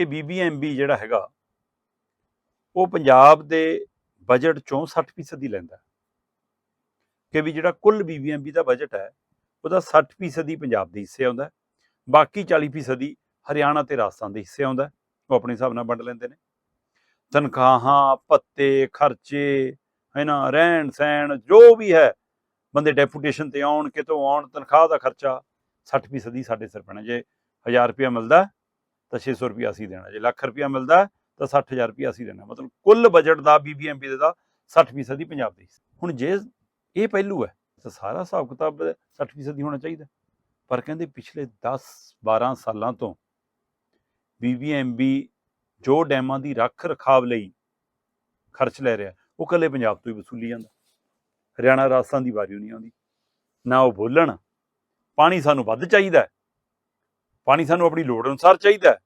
ਕਿ ਬੀਬੀਐਮਬੀ ਜਿਹੜਾ ਹੈਗਾ, ਉਹ ਪੰਜਾਬ ਦੇ ਬਜਟ ਚੋਂ 60% ਹੀ ਲੈਂਦਾ ਕਿ ਵੀ ਜਿਹੜਾ ਕੁੱਲ ਬੀਬੀਐਮਬੀ ਦਾ ਬਜਟ ਹੈ, ਉਹਦਾ 60% ਹੀ ਪੰਜਾਬ ਦੇ ਹਿੱਸੇ ਆਉਂਦਾ ਬਾਕੀ 40% ਹੀ ਹਰਿਆਣਾ ਤੇ ਰਾਜਸਥਾਨ ਦੇ ਹਿੱਸੇ ਆਉਂਦਾ ਉਹ ਆਪਣੇ ਹਿਸਾਬ ਨਾਲ ਵੰਡ ਲੈਂਦੇ ਨੇ। ਤਨਖਾਹਾਂ, ਭੱਤੇ, ਖਰਚੇ, ਹੈ ਨਾ, ਰਹਿਣ ਸਹਿਣ, ਜੋ ਵੀ ਹੈ, ਬੰਦੇ ਡੈਪੂਟੇਸ਼ਨ ਤੇ ਆਉਣ, ਕਿਤੋਂ ਆਉਣ, ਤਨਖਾਹ ਦਾ ਖਰਚਾ 60% ਹੀ ਸਾਡੇ ਸਿਰ ਪੈਣਾ, ਜੇ 1000 ਰੁਪਇਆ ਮਿਲਦਾ ਤਾਂ 600 ਰੁਪਇਆ ਅਸੀਂ ਦੇਣਾ। ਜੇ ਲੱਖ ਰੁਪਇਆ ਮਿਲਦਾ ਹੈ, ਤਾਂ 60000 ਰੁਪਇਆ ਅਸੀਂ ਦੇਣਾ। ਮਤਲਬ ਕੁੱਲ ਬਜਟ ਦਾ ਬੀਬੀਐਮਪੀ ਦਾ 60% ਹੀ ਪੰਜਾਬ ਦੇ ਹੁਣ ਜੇ ਇਹ ਪਹਿਲੂ ਹੈ ਤਾਂ ਸਾਰਾ ਹਿਸਾਬ ਕਿਤਾਬ 60% ਹੀ ਹੋਣਾ ਚਾਹੀਦਾ। ਪਰ ਕਹਿੰਦੇ ਪਿਛਲੇ 10 12 ਸਾਲਾਂ ਤੋਂ ਬੀਬੀਐਮਬੀ ਜੋ ਡੈਮਾਂ ਦੀ ਰੱਖ ਰਖਾਵ ਲਈ ਖਰਚ ਲੈ ਰਿਹਾ ਉਹ ਕੱਲੇ ਪੰਜਾਬ ਤੋਂ ਹੀ ਵਸੂਲੀ ਜਾਂਦਾ। ਹਰਿਆਣਾ ਰਾਜਸਥਾਨ ਦੀ ਵਾਰੀ ਨਹੀਂ ਆਉਂਦੀ। ਨਾ ਉਹ ਬੋਲਣ ਪਾਣੀ ਸਾਨੂੰ ਵੱਧ ਚਾਹੀਦਾ ਪਾਣੀ ਸਾਨੂੰ ਆਪਣੀ ਲੋੜ ਅਨੁਸਾਰ ਚਾਹੀਦਾ